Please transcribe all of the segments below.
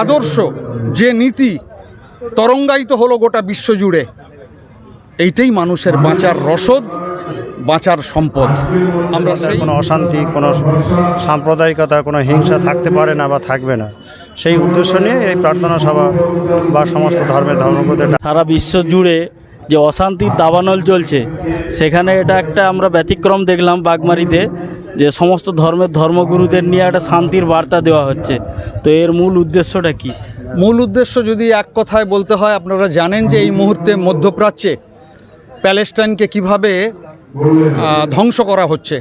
আদর্শ যে নীতি তরঙ্গায়িত হলো গোটা বিশ্বজুড়ে এইটাই মানুষের বাঁচার রসদ বাঁচার সম্পদ। আমরা সেই কোনো অশান্তি কোনো সাম্প্রদায়িকতা কোনো হিংসা থাকতে পারে না বা থাকবে না। সেই উদ্দেশ্য নিয়ে এই প্রার্থনা সভা বা সমস্ত ধর্মের ধর্মগুরুদের সারা বিশ্ব জুড়ে যে অশান্তির দাবানল চলছে সেখানে এটা একটা আমরা ব্যতিক্রম দেখলাম বাগমারিতে। যে সমস্ত ধর্মের ধর্মগুরুদের নিয়ে একটা শান্তির বার্তা দেওয়া হচ্ছে। তো এর মূল উদ্দেশ্যটা কি? মূল উদ্দেশ্য যদি এক কথায় বলতে হয়, আপনারা জানেন যে এই মুহূর্তে মধ্যপ্রাচ্যে প্যালেস্টাইনকে কীভাবে ধ্বংস করা হচ্ছে।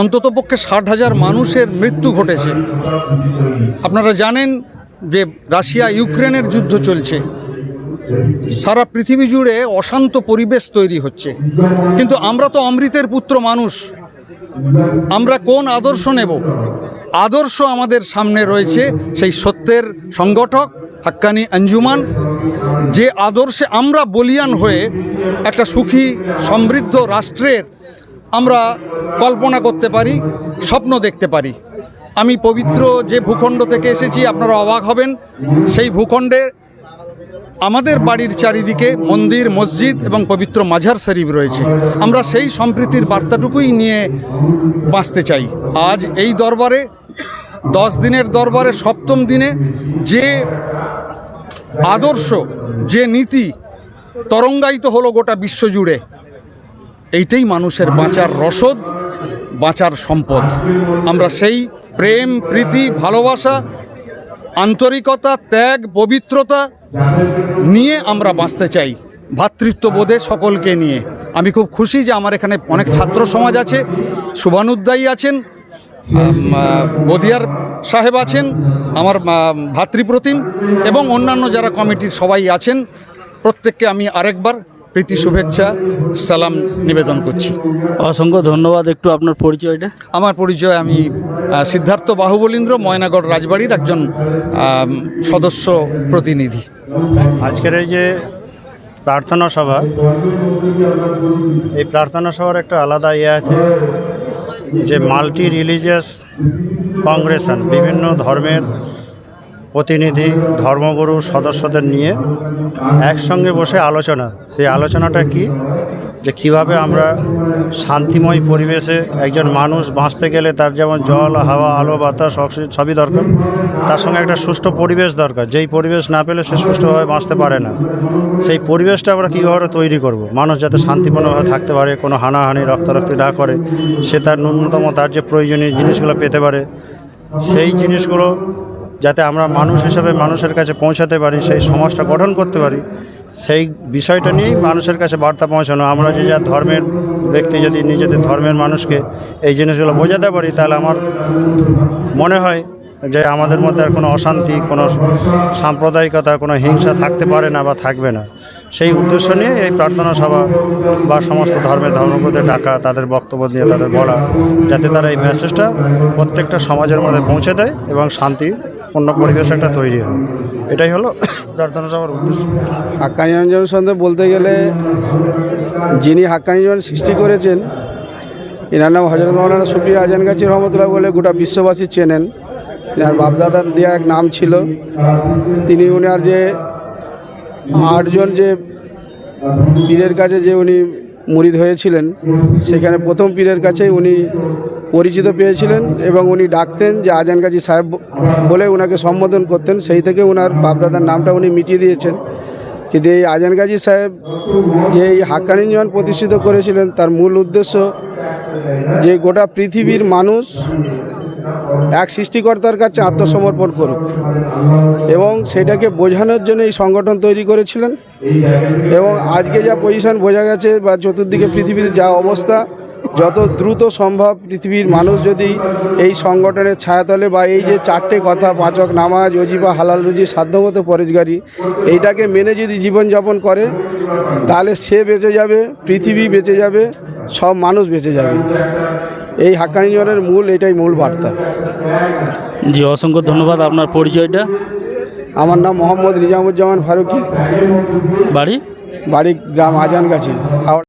অন্ততপক্ষে ষাট হাজার মানুষের মৃত্যু ঘটেছে। আপনারা জানেন যে রাশিয়া ইউক্রেনের যুদ্ধ চলছে। সারা পৃথিবী জুড়ে অশান্ত পরিবেশ তৈরি হচ্ছে। কিন্তু আমরা তো অমৃতের পুত্র মানুষ। আমরা কোন আদর্শ নেব? আদর্শ আমাদের সামনে রয়েছে সেই সত্যের সংগঠক হাক্কানি আঞ্জুমান, যে আদর্শে আমরা বলিয়ান হয়ে একটা সুখী, সমৃদ্ধ রাষ্ট্রের আমরা কল্পনা করতে পারি, স্বপ্ন দেখতে পারি। আমি পবিত্র যে ভূখণ্ড থেকে এসেছি, আপনারা অবাক হবেন, সেই ভূখণ্ডে আমাদের বাড়ির চারিদিকে মন্দির, মসজিদ এবং পবিত্র মাঝার শরীফ রয়েছে। আমরা সেই সম্প্রীতির বার্তাটুকুই নিয়ে বাঁচতে চাই। আজ এই দরবারে, দশ দিনের দরবারে, সপ্তম দিনে যে আদর্শ, যে নীতি তরঙ্গায়িত হলো গোটা বিশ্বজুড়ে, এইটাই মানুষের বাঁচার রসদ, বাঁচার সম্পদ। আমরা সেই প্রেম, প্রীতি, ভালোবাসা, আন্তরিকতা, ত্যাগ, পবিত্রতা নিয়ে আমরা বাঁচতে চাই ভ্রাতৃত্ববোধে সকলকে নিয়ে। আমি খুব খুশি যে আমার এখানে অনেক ছাত্র সমাজ আছে, শুভানুদ্দায়ী আছেন বদিয়ার সাহেব আছেন, আমার ভাতৃপ্রতিম এবং অন্যান্য যারা কমিটির সবাই আছেন, প্রত্যেককে আমি আরেকবার প্রীতি শুভেচ্ছা সালাম নিবেদন করছি। অসংখ্য ধন্যবাদ একটু আপনার পরিচয়টা। আমার পরিচয় আমি সিদ্ধার্থ বাহুবলীন্দ্র ময়নাগড় রাজবাড়ির একজন সদস্য প্রতিনিধি। আজকের এই যে প্রার্থনা সভা এই প্রার্থনা সভার একটা আলাদা ইয়ে আছে যে মাল্টি রিলিজিয়াস কংগ্রেশন বিভিন্ন ধর্মের প্রতিনিধি, ধর্মগুরু সদস্যদের নিয়ে একসঙ্গে বসে আলোচনা। সেই আলোচনাটা কি? যে কীভাবে আমরা শান্তিময় পরিবেশে একজন মানুষ বাঁচতে গেলে তার যেমন জল, হাওয়া, আলো, বাতাস, অক্সিজেন সবই দরকার, তার সঙ্গে একটা সুষ্ঠু পরিবেশ দরকার। যেই পরিবেশ না পেলে সে সুষ্ঠুভাবে বাঁচতে পারে না। সেই পরিবেশটা আমরা কীভাবে তৈরি করব? মানুষ যাতে শান্তিপূর্ণভাবে থাকতে পারে, কোনো হানাহানি, রক্তারক্তি না করে, সে তার ন্যূনতম তার যে প্রয়োজনীয় জিনিসগুলো পেতে পারে, সেই জিনিসগুলো যাতে আমরা মানুষ হিসেবে মানুষের কাছে পৌঁছাতে পারি, সেই সমাজটা গঠন করতে পারি, সেই বিষয়টা নিয়েই মানুষের কাছে বার্তা পৌঁছানো। আমরা যে যা ধর্মের ব্যক্তি, যদি নিজেদের ধর্মের মানুষকে এই জিনিসগুলো বোঝাতে পারি, তাহলে আমার মনে হয় যে আমাদের মধ্যে আর কোনো অশান্তি, কোনো সাম্প্রদায়িকতা, কোনো হিংসা থাকতে পারে না বা থাকবে না। সেই উদ্দেশ্য নিয়ে এই প্রার্থনা সভা বা সমস্ত ধর্মের ধর্মগুরুদের ডাকা, তাদের বক্তব্য দিয়ে তাদের বলা, যাতে তারা এই মেসেজটা প্রত্যেকটা সমাজের মধ্যে পৌঁছে দেয় এবং শান্তিপূর্ণ পরিবেশ একটা তৈরি হয়। এটাই হলো প্রার্থনা সভার উদ্দেশ্য। হাক্কানি রঞ্জন সন্দেহ বলতে গেলে যিনি হাক্কানি জন সৃষ্টি করেছেন, এনার নাম হজরত মৌলানা সুপ্রিয়া আজান গাছি রহমতুল্লাহ বলে গোটা বিশ্ববাসী চেনেন। এনার বাপদাদার দেওয়া এক নাম ছিল। তিনি উনার যে আটজন যে পীরের কাছে যে উনি মুরিদ হয়েছিলেন, সেখানে প্রথম পীরের কাছে উনি পরিচিত পেয়েছিলেন এবং উনি ডাকতেন যে আজান গাজী সাহেব বলে ওনাকে সম্বোধন করতেন। সেই থেকে ওনার বাপদাদার নামটা উনি মিটিয়ে দিয়েছেন কিন্তু এই আজান গাজী সাহেব যে এই হাক্কানি জন প্রতিষ্ঠিত করেছিলেন, তার মূল উদ্দেশ্য যে গোটা পৃথিবীর মানুষ এক সৃষ্টিকর্তার কাছে আত্মসমর্পণ করুক এবং সেটাকে বোঝানোর জন্য এই সংগঠন তৈরি করেছিলেন। এবং আজকে যা পজিশন বোঝা গেছে বা চতুর্দিকে পৃথিবীর যা অবস্থা যত দ্রুত সম্ভব পৃথিবীর মানুষ যদি এই সংগঠনের ছায়াতলে বা এই যে চারটে কথা পাঁচক নামাজ অজিবা হালাল রুজি সাধ্যমতো পরেজগারি এইটাকে মেনে যদি জীবনযাপন করে তাহলে সে বেঁচে যাবে পৃথিবী বেঁচে যাবে সব মানুষ বেঁচে যাবে। এই হাক্কানি জনের মূল এটাই মূল বার্তা। জি অসংখ্য ধন্যবাদ আপনার পরিচয়টা। আমার নাম মোহাম্মদ নিজামুজ্জামান ফারুকি। বাড়ি? বাড়ি গ্রাম আজানগাছি। হাওড়া